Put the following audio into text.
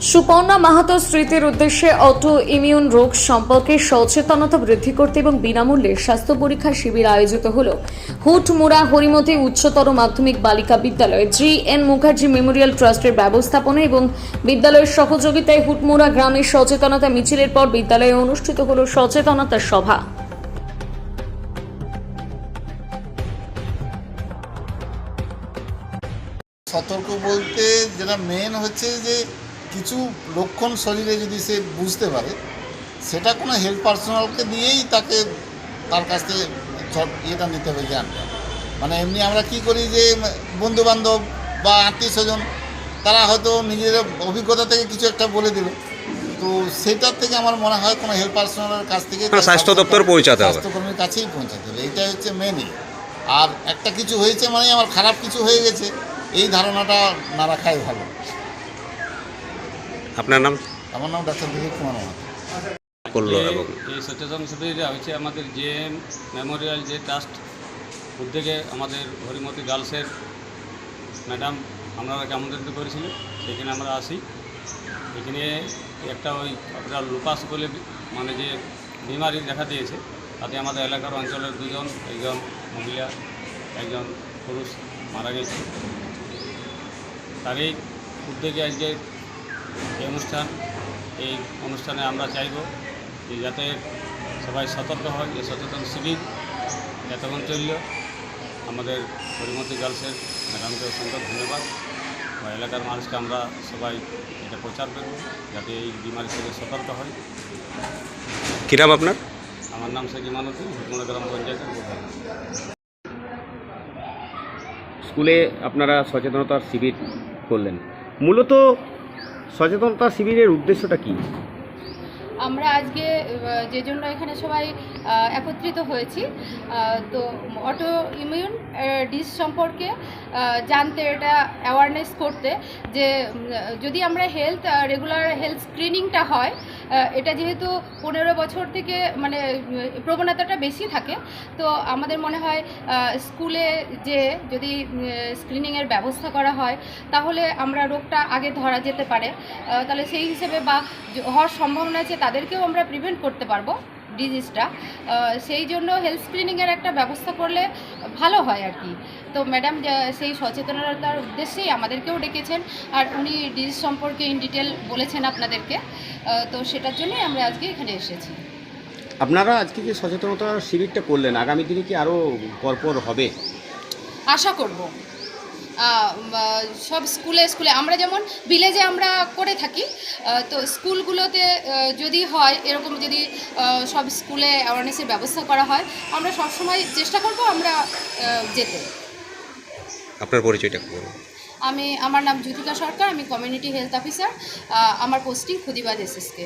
সুপর্ণা মাহাতো স্মৃতির উদ্দেশ্যে auto immune রোগ সম্পর্কে সচেতনতা বৃদ্ধি করতে এবং বিনামূল্যে স্বাস্থ্য পরীক্ষা শিবির আয়োজিত হল। হুটমুড়া হরিমতি উচ্চতর মাধ্যমিক বালিকা বিদ্যালয় জি এন মুখার্জি মেমোরিয়াল ট্রাস্টের ব্যবস্থাপনা এবং বিদ্যালয়ের সহযোগিতায় হুটমুড়া গ্রামের সচেতনতা মিছিলের পর বিদ্যালয়ে অনুষ্ঠিত হল সচেতনতা সভা। সতর্ক বলতে যেটা মেন হচ্ছে যে কিছু লক্ষণ শরীরে যদি সে বুঝতে পারে সেটা কোনো হেলথ পার্সোনালকে দিয়েই তাকে তার কাছ থেকে ইয়েটা নিতে হবে জ্ঞানটা মানে এমনি আমরা কি করি যে বন্ধু বান্ধব বা আত্মীয় স্বজন তারা হয়তো নিজের অভিজ্ঞতা থেকে কিছু একটা বলে দিল তো সেটার থেকে আমার মনে হয় কোনো হেলথ পার্সোনালের কাছ থেকে স্বাস্থ্য দপ্তর পৌঁছাতে হবে। স্বাস্থ্যকর্মীর কাছেই পৌঁছাতে হবে এইটাই হচ্ছে মেনই আর একটা কিছু হয়েছে মানে আমার খারাপ কিছু হয়ে গেছে এই ধারণাটা না রাখাই ভালো। আপনার নাম? আমার নাম ডাক্তার দিলীপ কুমার করল এবং এই সচেতন শিবিরটা হচ্ছে আমাদের জেএম মেমোরিয়াল যে ট্রাস্ট উদ্যোগে আমাদের হরিমতি গার্লসের ম্যাডাম আপনারাকে আমন্ত্রিত করেছিল সেখানে আমরা আসি। এখানে একটা ওই আপনার লুপাস বলে মানে যে বিমারি দেখা দিয়েছে তাতে আমাদের এলাকার অঞ্চলের দুজন একজন মহিলা একজন পুরুষ মারা গেছে। তারই উদ্যোগে আজকে এই অনুষ্ঠান এই অনুষ্ঠানে আমরা চাইব যে যাতে সবাই সতর্ক হয় যে সচেতন শিবির এতক্ষণ চলল। আমাদের হরিমতি গার্লসের ম্যাডামকে অসংখ্য ধন্যবাদ। বা এলাকার মানুষকে আমরা সবাই এটা প্রচার করব যাতে এই বিমারি থেকে সতর্ক হয়। কী নাম আপনার? আমার নাম শেখ ইমানুদ্দিন হুকমুড়া গ্রাম পঞ্চায়েতের প্রধান। স্কুলে আপনারা সচেতনতার শিবির করলেন। মূলত সচেতনতা শিবিরের উদ্দেশ্যটা কি? আমরা আজকে যে জন্য এখানে সবাই একত্রিত হয়েছি তো অটো ইমিউন ডিস সম্পর্কে জানতে এটা অ্যাওয়ারনেস করতে যে যদি আমরা হেলথ রেগুলার হেলথ স্ক্রিনিংটা হয় এটা যেহেতু পনেরো বছর থেকে মানে প্রবণতাটা বেশি থাকে, তো আমাদের মনে হয় স্কুলে যে যদি স্ক্রিনিংয়ের ব্যবস্থা করা হয়, তাহলে আমরা রোগটা আগে ধরা যেতে পারে। তাহলে সেই হিসেবে বা হওয়ার সম্ভাবনা আছে, তাদেরকেও আমরা প্রিভেন্ট করতে পারব। ডিজিজটা সেই জন্য হেলথ স্ক্রিনিংয়ের একটা ব্যবস্থা করলে ভালো হয় আর কি। তো ম্যাডাম সেই সচেতনতার উদ্দেশ্যেই আমাদেরকেও ডেকেছেন। আর উনি ডিজিজ সম্পর্কে ইন ডিটেল বলেছেন আপনাদেরকে। তো সেটার জন্যই আমরা আজকে এখানে এসেছি। আপনারা আজকে যে সচেতনতা শিবিরটা করলেন আগামী দিনে কি আরও পরপর হবে? আশা করব। সব স্কুলে স্কুলে আমরা যেমন ভিলেজে আমরা করে থাকি তো স্কুলগুলোতে যদি হয় এরকম যদি সব স্কুলে অ্যাওয়ারনেসের ব্যবস্থা করা হয় আমরা সবসময় চেষ্টা করব আমরা যেতে। আপনার পরিচয়টা আমি আমার নাম জ্যোতিকা সরকার আমি কমিউনিটি হেলথ অফিসার আমার পোস্টিং খুদিবাদ এসএসকে।